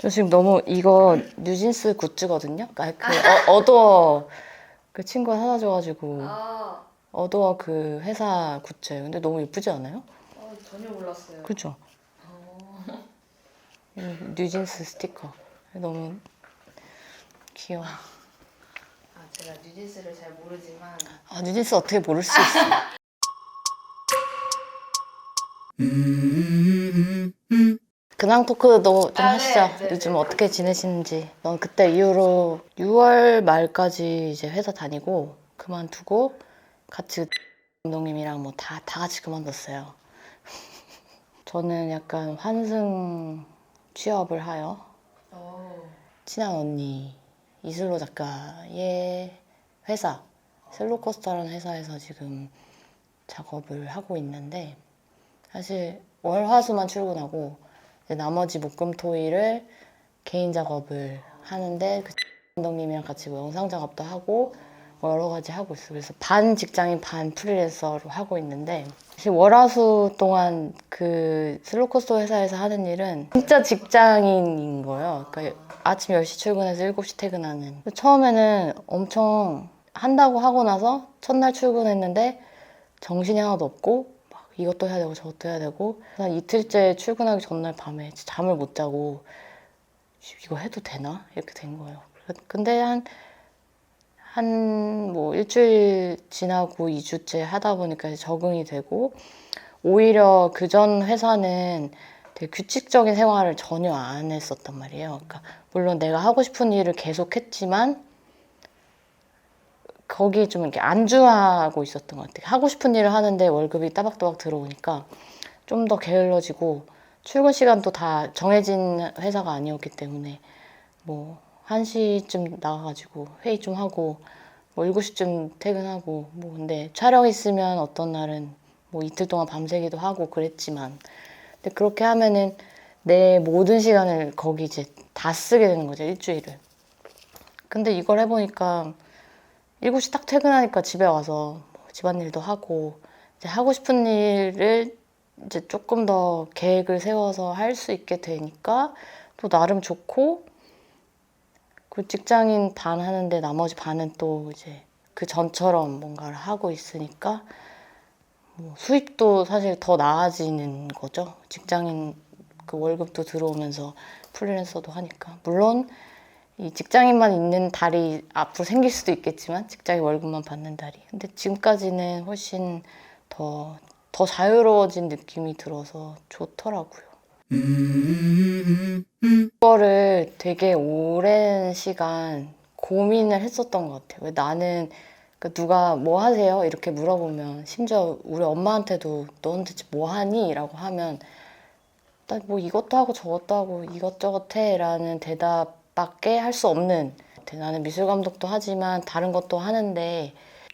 저 지금 너무 이거 뉴진스 굿즈거든요. 아, 그 어, 어도어 그 친구가 사다 줘가지고 아, 어도어 그 회사 굿즈예요. 근데 너무 예쁘지 않아요? 어, 전혀 몰랐어요. 그죠? 어. 이 뉴진스 스티커 너무 귀여워. 아, 제가 뉴진스를 잘 모르지만 아 뉴진스 어떻게 모를 수 있어? 근황 토크도 좀 아, 하시죠. 네, 네, 요즘 네. 어떻게 지내시는지. 넌 그때 이후로 6월 말까지 이제 회사 다니고 그만두고 같이 감독님이랑 뭐 다 다 같이 그만뒀어요. 저는 약간 환승 취업을 하여 어. 친한 언니 이슬로 작가의 회사 셀로코스터라는 회사에서 지금 작업을 하고 있는데 사실 월화수만 출근하고 나머지 목금토일을 개인 작업을 하는데 그 감독님이랑 같이 뭐 영상 작업도 하고 뭐 여러 가지 하고 있어요. 그래서 반 직장인 반 프리랜서로 하고 있는데 사실 월화수 동안 그 슬로코스터 회사에서 하는 일은 진짜 직장인인 거예요. 그러니까 아침 10시 출근해서 7시 퇴근하는. 처음에는 엄청 한다고 하고 나서 첫날 출근했는데 정신이 하나도 없고 막 이것도 해야 되고 저것도 해야 되고 한 이틀째 출근하기 전날 밤에 잠을 못 자고 이거 해도 되나? 이렇게 된 거예요. 근데 한 한 뭐 일주일 지나고 2주째 하다 보니까 적응이 되고 오히려 그 전 회사는 되게 규칙적인 생활을 전혀 안 했었단 말이에요. 그러니까 물론 내가 하고 싶은 일을 계속 했지만 거기 좀 이렇게 안주하고 있었던 것 같아요. 하고 싶은 일을 하는데 월급이 따박따박 들어오니까 좀 더 게을러지고 출근 시간도 다 정해진 회사가 아니었기 때문에 뭐 1시쯤 나가가지고 회의 좀 하고 뭐 7시쯤 퇴근하고 뭐 근데 촬영 있으면 어떤 날은 뭐 이틀 동안 밤새기도 하고 그랬지만 근데 그렇게 하면은 내 모든 시간을 거기 이제 다 쓰게 되는 거죠 일주일을 근데 이걸 해보니까 7시 딱 퇴근하니까 집에 와서 뭐 집안일도 하고 이제 하고 싶은 일을 이제 조금 더 계획을 세워서 할 수 있게 되니까 또 나름 좋고 그 직장인 반 하는데 나머지 반은 또 이제 그 전처럼 뭔가를 하고 있으니까 뭐 수입도 사실 더 나아지는 거죠. 직장인 그 월급도 들어오면서 프리랜서도 하니까 물론 이 직장인만 있는 달이 앞으로 생길 수도 있겠지만 직장인 월급만 받는 달이 근데 지금까지는 훨씬 더 더 자유로워진 느낌이 들어서 좋더라고요. 이거를 되게 오랜 시간 고민을 했었던 것 같아요. 왜 나는 그 누가 뭐 하세요? 이렇게 물어보면 심지어 우리 엄마한테도 너는 대체 뭐 하니? 라고 하면 나 뭐 이것도 하고 저것도 하고 이것저것 해라는 대답 밖에 할 수 없는 나는 미술 감독도 하지만 다른 것도 하는데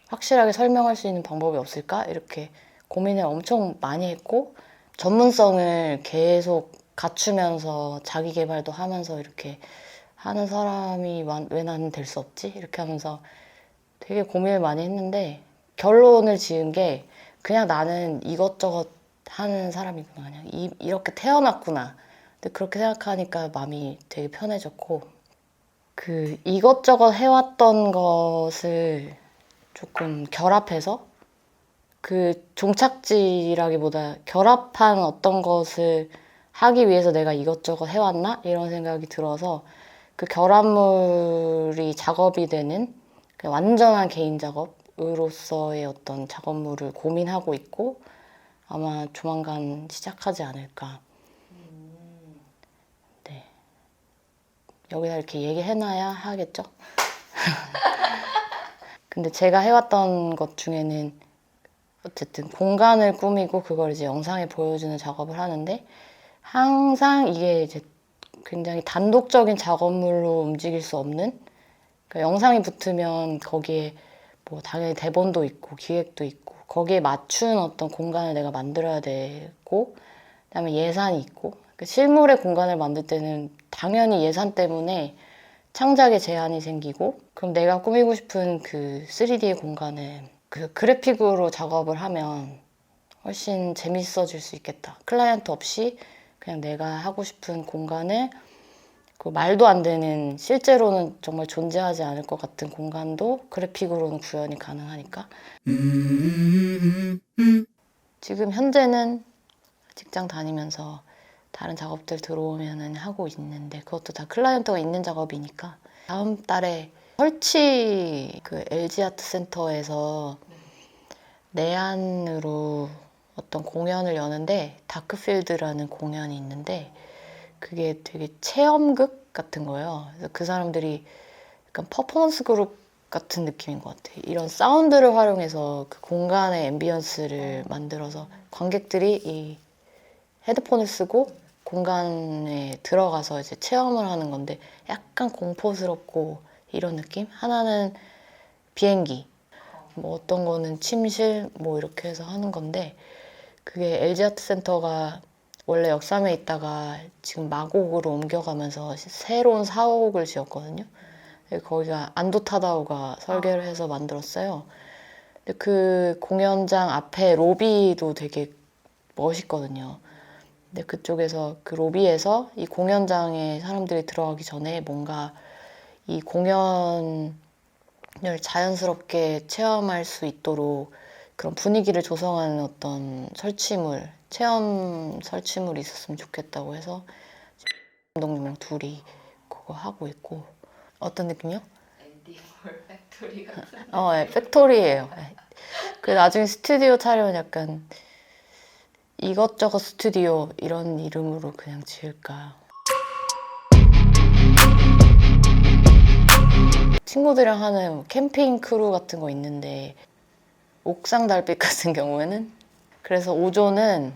확실하게 설명할 수 있는 방법이 없을까? 이렇게 고민을 엄청 많이 했고 전문성을 계속 갖추면서 자기 개발도 하면서 이렇게 하는 사람이 와- 왜 나는 될 수 없지? 이렇게 하면서 되게 고민을 많이 했는데 결론을 지은 게 그냥 나는 이것저것 하는 사람이구나. 그냥 이, 이렇게 태어났구나. 근데 그렇게 생각하니까 마음이 되게 편해졌고 그 이것저것 해왔던 것을 조금 결합해서 그 종착지라기보다 결합한 어떤 것을 하기 위해서 내가 이것저것 해왔나? 이런 생각이 들어서 그 결합물이 작업이 되는 그 완전한 개인 작업으로서의 어떤 작업물을 고민하고 있고 아마 조만간 시작하지 않을까. 여기다 이렇게 얘기해놔야 하겠죠? 근데 제가 해왔던 것 중에는 어쨌든 공간을 꾸미고 그걸 이제 영상에 보여주는 작업을 하는데 항상 이게 이제 굉장히 단독적인 작업물로 움직일 수 없는 그러니까 영상이 붙으면 거기에 뭐 당연히 대본도 있고 기획도 있고 거기에 맞춘 어떤 공간을 내가 만들어야 되고 그다음에 예산이 있고 그 실물의 공간을 만들 때는 당연히 예산 때문에 창작에 제한이 생기고 그럼 내가 꾸미고 싶은 그 3D의 공간을 그 그래픽으로 작업을 하면 훨씬 재밌어질 수 있겠다. 클라이언트 없이 그냥 내가 하고 싶은 공간을 그 말도 안 되는 실제로는 정말 존재하지 않을 것 같은 공간도 그래픽으로는 구현이 가능하니까 지금 현재는 직장 다니면서 다른 작업들 들어오면은 하고 있는데 그것도 다 클라이언트가 있는 작업이니까 다음 달에 설치 그 LG 아트 센터에서 내한으로 어떤 공연을 여는데 다크필드라는 공연이 있는데 그게 되게 체험극 같은 거예요. 그래서 그 사람들이 약간 퍼포먼스 그룹 같은 느낌인 것 같아요. 이런 사운드를 활용해서 그 공간의 앰비언스를 만들어서 관객들이 이 헤드폰을 쓰고 공간에 들어가서 이제 체험을 하는 건데 약간 공포스럽고 이런 느낌? 하나는 비행기, 뭐 어떤 거는 침실, 뭐 이렇게 해서 하는 건데 그게 LG 아트 센터가 원래 역삼에 있다가 지금 마곡으로 옮겨가면서 새로운 사옥을 지었거든요. 거기가 안도 타다오가 설계를 해서 만들었어요. 근데 그 공연장 앞에 로비도 되게 멋있거든요. 근데 그쪽에서 그 로비에서 이 공연장에 사람들이 들어가기 전에 뭔가 이 공연을 자연스럽게 체험할 수 있도록 그런 분위기를 조성하는 어떤 설치물, 체험 설치물이 있었으면 좋겠다고 해서 감독님이랑 둘이 그거 하고 있고 어떤 느낌이요? 앤디월 팩토리 같은. 어, 네, 팩토리예요. 네. 그 나중에 스튜디오 차려면 약간 이것저것 스튜디오 이런 이름으로 그냥 지을까. 친구들이랑 하는 캠핑 크루 같은 거 있는데 옥상 달빛 같은 경우에는 그래서 오조는